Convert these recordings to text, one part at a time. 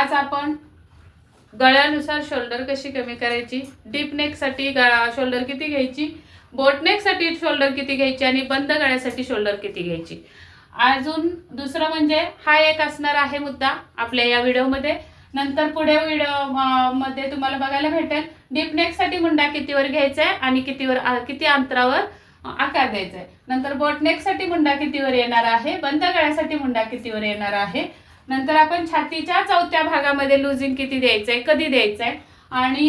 आज आपण गळ्यानुसार शोल्डर कशी कमी करायची? डीप नेकसाठी गळा शोल्डर किती घ्यायची? बोटनेकसाठी शोल्डर किती घ्यायची? आणि बंद गळ्यासाठी शोल्डर किती घ्यायची? अजून दुसरं म्हणजे हा एक असणार आहे मुद्दा आपल्या या व्हिडिओमध्ये. नंतर पुढे व्हिडिओमध्ये तुम्हाला बघायला भेटेल. डीपनेकसाठी मुंडा कितीवर घ्यायचा आहे आणि कितीवर किती अंतरावर आकार द्यायचा आहे. नंतर बोटनेकसाठी मुंडा कितीवर येणार आहे? बंद गळ्यासाठी मुंडा कितीवर येणार आहे? नंतर आपण छातीच्या चौथ्या भागामध्ये लुझिंग किती द्यायचं आहे कधी द्यायचं आहे आणि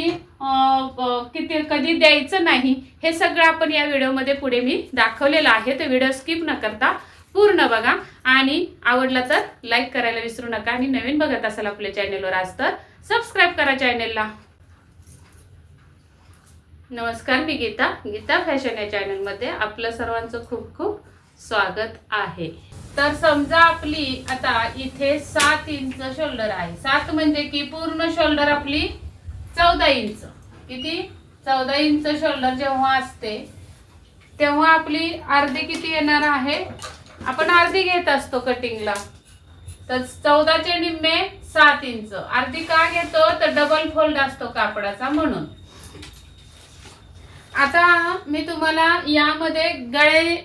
किती कधी द्यायचं नाही हे सगळं आपण या व्हिडिओमध्ये पुढे मी दाखवलेलं आहे. तर व्हिडिओ स्किप न करता पूर्ण बघा. आणि आवडला तर लाईक करायला विसरू नका. आणि नवीन बघत असाल आपल्या चॅनेलवर आज तर सबस्क्राईब करा चॅनेलला नमस्कार मी गीता. गीता फॅशन या चॅनलमध्ये आपलं सर्वांचं खूप खूप स्वागत आहे. तर समजा आपली आता इथे सात इंच शोल्डर आहे. सात म्हणजे की पूर्ण शोल्डर आपली चौदा इंच. किती? चौदा इंच शोल्डर जेव्हा असते तेव्हा आपली अर्धी किती येणार आहे? आपण अर्धी घेत असतो कटिंगला तर चौदाचे निम्मे सात इंच. अर्धी का घेतो? तर डबल फोल्ड असतो कापडाचा म्हणून. आता मी तुम्हाला यामध्ये गळे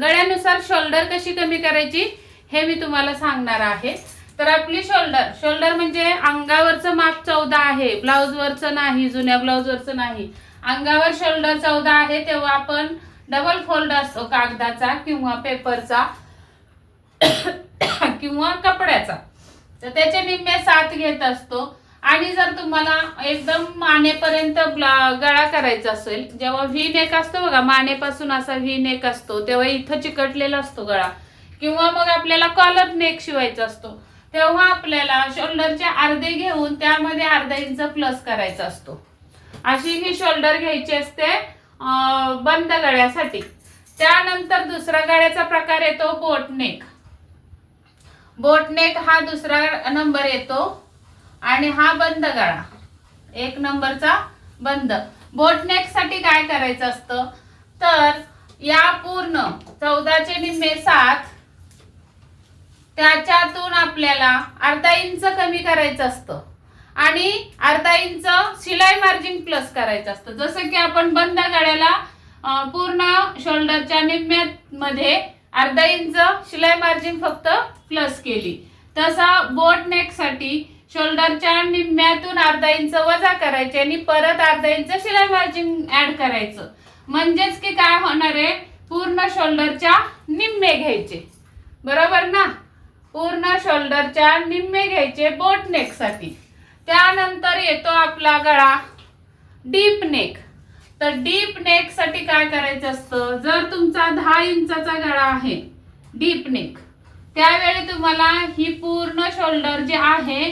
गळ्यानुसार शोल्डर कशी कमी करायची हे मी तुम्हाला सांगणार आहे. तर आपली शोल्डर शोल्डर म्हणजे अंगावरचं माप चौदा आहे ब्लाऊजवरचं नाही जुन्या ब्लाऊजवरचं नाही. अंगावर शोल्डर चौदा आहे तेव्हा आपण डबल फोल्ड असतो कागदाचा किंवा पेपरचा किंवा कपड्याचा. तर त्याचे निम्मे सात घेत असतो. आणि जर तुम्हाला एकदम मानेपर्यंत गळा करायचा असेल जेव्हा व्ही नेक असतो बघा मानेपासून असा व्ही नेक असतो तेव्हा इथं चिकटलेला असतो गळा. किंवा मग आपल्याला कॉलर नेक शिवायचा असतो तेव्हा आपल्याला शोल्डरचे अर्धे घेऊन त्यामध्ये अर्धा इंच प्लस करायचा असतो. अशी ही शोल्डर घ्यायची असते बंद गळ्यासाठी. त्यानंतर दुसरा गळ्याचा प्रकार येतो बोटनेक बोटनेक हा दुसरा नंबर येतो. आणि हा बंद गळा. एक नंबरचा बंद. बोटनेकसाठी काय करायचं असतं? तर या पूर्ण चौदाचे निम्मे सात त्याच्यातून आपल्याला अर्धा इंच कमी करायचं असतं. आणि अर्धा इंच शिलाई मार्जिन प्लस करायचं असतं. जसं की आपण बंद गळ्याला पूर्ण शोल्डरच्या निम्म्यामध्ये अर्धा इंच शिलाई मार्जिन फक्त प्लस केली. तसा बोट नेकसाठी शोल्डरच्या निम्म्यातून अर्धा इंच वजा करायचे आणि परत अर्धा इंच शिलाई मार्जिन ऍड करायचं. म्हणजेच की काय होणार आहे? पूर्ण शोल्डरच्या निम्मे घ्यायचे. बरोबर ना? पूर्ण शोल्डरच्या निम्मे घ्यायचे बोट नेकसाठी त्यानंतर येतो आपला गळा डीप नेक तर डीप नेकसाठी काय करायचं असतं? जर तुमचा दहा इंचाचा गळा आहे डीप नेक त्यावेळी तुम्हाला ही पूर्ण शोल्डर जे आहे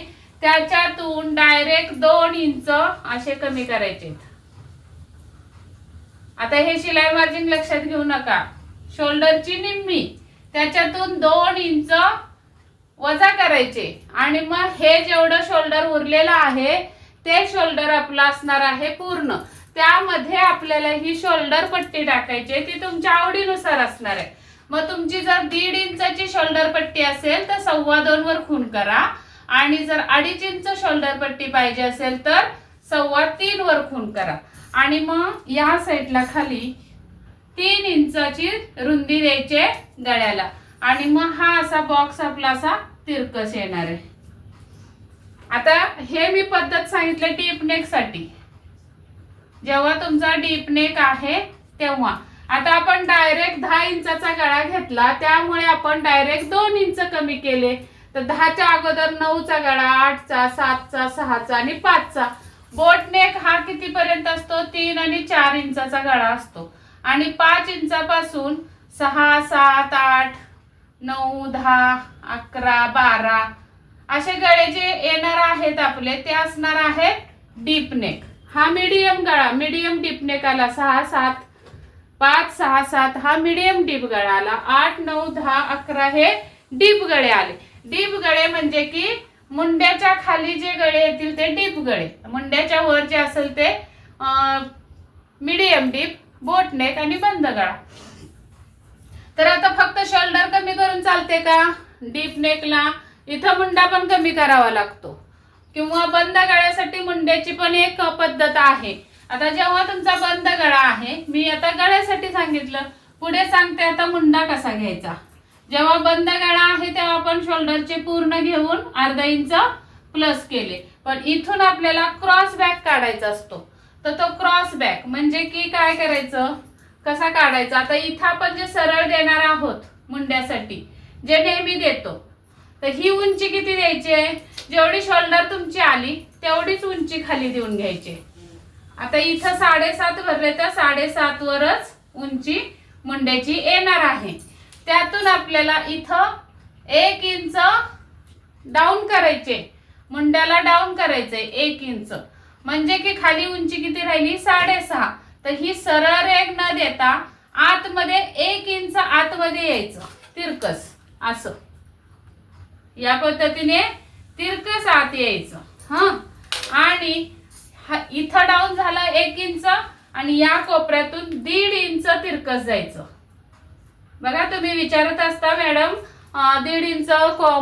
त्याच्यातून डायरेक्ट दोन इंच असे कमी करायचे. आता हे शिलाई मार्जिन लक्षात घेऊ नका. शोल्डरची निम्मी त्याच्यातून दोन इंच वजा करायचे. आणि मग हे जेवढं शोल्डर उरलेलं आहे ते शोल्डर आपलं असणार आहे पूर्ण. त्यामध्ये आपल्याला ही शोल्डर पट्टी टाकायची ती तुमच्या आवडीनुसार असणार आहे. मग तुमची जर दीड इंचाची शोल्डर पट्टी असेल तर सव्वा दोन वर खून करा. आणि जर अडीच इंच शोल्डर पट्टी पाहिजे असेल तर सव्वा तीन वर खून करा. आणि मग या साईडला खाली तीन इंचाची रुंदी द्यायचे गळ्याला. आणि मग हा असा बॉक्स आपला असा तिरकस येणार आहे. आता हे मी पद्धत सांगितली डीपनेकसाठी साठी. जेव्हा तुमचा डीपनेक आहे तेव्हा. आता आपण डायरेक्ट दहा इंचाचा गळा घेतला त्यामुळे आपण डायरेक्ट दोन इंच कमी केले. तर दहाच्या अगोदर नऊचा गळा आठचा सातचा सहाचा आणि पाचचा. बोटनेक हा कितीपर्यंत असतो? तीन आणि चार इंचाचा गळा असतो. आणि पाच इंचापासून सहा सात आठ नऊ दहा अकरा बारा असे गळे जे येणार आहेत आपले ते असणार आहेत डीप नेक. हा मीडियम गळा मीडियम डीपनेक आला सहा सात पाच सहा सात हा मीडियम डीप गळा आला. आठ नऊ दहा अकरा हे डीप गळे आले. डीप गळे म्हणजे की मुंड्याच्या खाली जे गळे येतील ते डीप गळे. मुंड्याच्या वर जे असेल ते मिडियम डीप बोट नेक आणि बंद गळा. तर आता फक्त शोल्डर कमी करून चालते का? डीप नेकला इथं मुंडा पण कमी करावा लागतो. किंवा बंद गळ्यासाठी मुंड्याची पण एक पद्धत आहे. आता जेव्हा तुमचा बंद गळा आहे मी आता गळ्यासाठी सांगितलं. पुढे सांगते आता मुंडा कसा घ्यायचा? जेव्हा बंद गळा आहे तेव्हा आपण शोल्डरचे पूर्ण घेऊन अर्धा इंच प्लस केले. पण इथून आपल्याला क्रॉस बॅक काढायचा असतो. तर तो क्रॉस बॅक म्हणजे की काय करायचं? कसा काढायचा? आता इथं आपण जे सरळ देणार आहोत मुंड्यासाठी जे नेहमी देतो तर ही उंची किती द्यायची आहे? जेवढी शोल्डर तुमची आली तेवढीच उंची खाली देऊन घ्यायची आता इथं साडेसात भरले तर साडेसात वरच उंची मुंड्याची येणार आहे. त्यातून आपल्याला इथं एक इंच डाऊन करायचे. मुंड्याला डाऊन करायचंय एक इंच. म्हणजे की खाली उंची किती राहिली? साडेसहा. तर ही सरळ रेग न देता आतमध्ये एक इंच आतमध्ये यायचं. तिरकस. असं. या पद्धतीने तिरकस आत यायचं. हा? आणि इथं डाऊन झालं एक इंच आणि या कोपऱ्यातून दीड इंच तिरकस जायचं. बघा तुम्ही विचारत असता मॅडम दीड इंच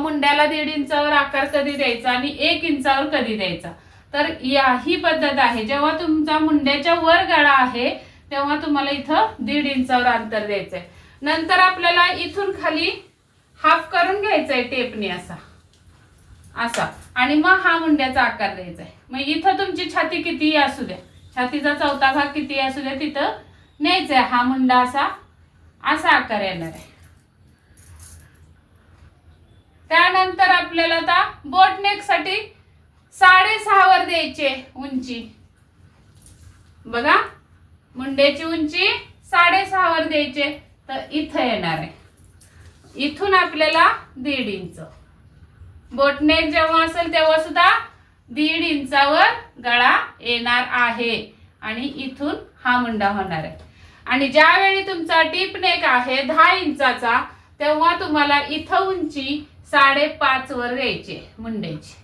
मुंड्याला दीड इंचावर आकार कधी द्यायचा आणि एक इंचावर कधी द्यायचा? तर या ही पद्धत आहे. जेव्हा तुमचा मुंड्याच्या वर गळा आहे तेव्हा तुम्हाला इथं दीड इंचावर अंतर द्यायचंय. नंतर आपल्याला इथून खाली हाफ करून घ्यायचंय टेपने असा. असा. आणि मग हा मुंड्याचा आकार द्यायचा आहे मग इथं तुमची छाती कितीही असू द्या. छातीचा चौथा भाग किती असू द्या तिथं न्यायचा आहे हा मुंडा असा असा आकार येणार आहे. त्यानंतर आपल्याला आता बोटनेकसाठी साडेसहा वर द्यायचे उंची. बघा मुंड्याची उंची साडेसहा वर द्यायचे तर इथं येणार आहे. इथून आपल्याला दीड इंच. बोटनेक जेव्हा असेल तेव्हा सुद्धा दीड इंचावर गळा येणार आहे. आणि इथून हा मुंडा होणार आहे. आणि ज्यावेळी तुमचा टीप नेक आहे दहा इंचाचा तेव्हा तुम्हाला इथं उंची साडेपाच वर द्यायची मुंड्याची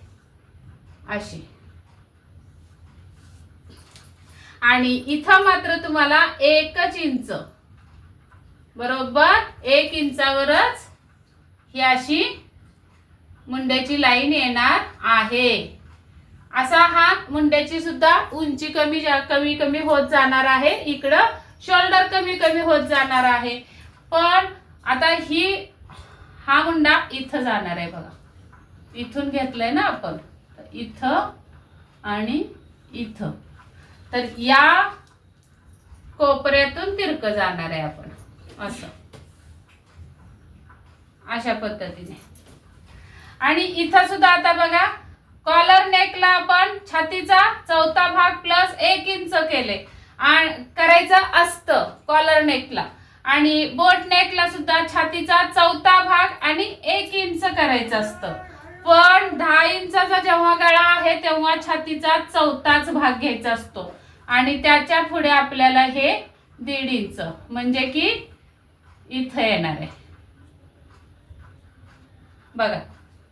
अशी. आणि इथं मात्र तुम्हाला एकच इंच. बरोबर? एक इंचावरच ही अशी मुंड्याची लाईन येणार आहे. असा हा मुंड्याची सुद्धा उंची कमी जा- कमी कमी होत जाणार आहे. इकडं शोल्डर कमी कमी होत जाणार आहे. पण आता ही हा मुंडा इथं जाणार आहे बघा. इथून घेतलंय ना आपण. इथं आणि इथं. तर या कोपऱ्यातून तिरक जाणार आहे आपण. असं. अशा पद्धतीने. आणि इथं सुद्धा आता बघा कॉलर नेकला आपण छातीचा चौथा भाग प्लस एक इंच केले. करायचं असतं कॉलर नेकला आणि बोट नेकला सुद्धा छातीचा चौथा भाग आणि एक इंच करायचं असतं. पण दहा इंचाचा जेव्हा गळा आहे तेव्हा छातीचा चौथाच भाग घ्यायचा असतो. आणि त्याच्या पुढे आपल्याला हे दीड इंच म्हणजे की इथं येणार आहे. बघा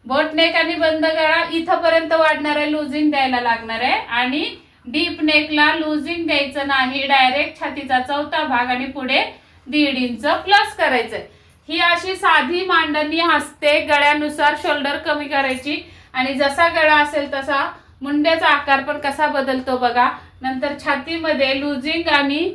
बोट नेक आणि बंद गळा इथपर्यंत वाढणार आहे लुझिंग द्यायला लागणार आहे. आणि डीप नेकला लुझिंग द्यायचं नाही डायरेक्ट छातीचा चौथा भाग आणि पुढे दीड इंच प्लस करायचं ही अशी साधी मांडणी असते गळ्यानुसार शोल्डर कमी करायची. आणि जसा गळा असेल तसा मुंड्याचा आकार पण कसा बदलतो बघा. नंतर छातीमध्ये लुझिंग आणि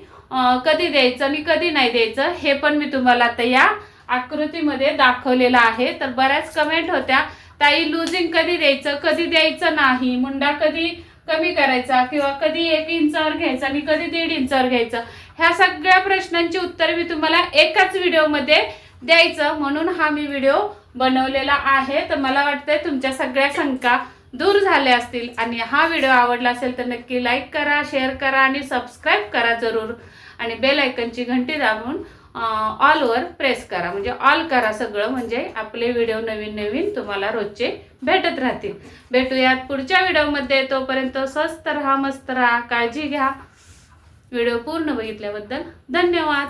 कधी द्यायचं आणि कधी नाही द्यायचं हे पण मी तुम्हाला आता या आकृतीमध्ये दाखवलेलं आहे. तर बऱ्याच कमेंट होत्या ताई लुझिंग कधी द्यायचं कधी द्यायचं नाही? मुंडा कधी कमी करायचा किंवा कधी एक इंचावर घ्यायचा आणि कधी दीड इंचावर घ्यायचा. ह्या सगळ्या प्रश्नांची उत्तर मी तुम्हाला एकाच व्हिडिओमध्ये द्यायचं. म्हणून हा मी व्हिडिओ बनवलेला आहे. तर मला वाटतंय तुमच्या सगळ्या शंका दूर झाल्या असतील. आणि हा व्हिडिओ आवडला असेल तर नक्की लाईक करा शेअर करा आणि सबस्क्राईब करा जरूर. आणि बेल आयकनची घंटी दाबून ऑलवर प्रेस करा. म्हणजे ऑल करा सगळं म्हणजे आपले व्हिडिओ नवीन नवीन तुम्हाला रोजचे भेटत राहतील. भेटूयात पुढच्या व्हिडिओमध्ये तोपर्यंत स्वस्त राहा मस्त राहा काळजी घ्या. व्हिडिओ पूर्ण बघितल्याबद्दल धन्यवाद.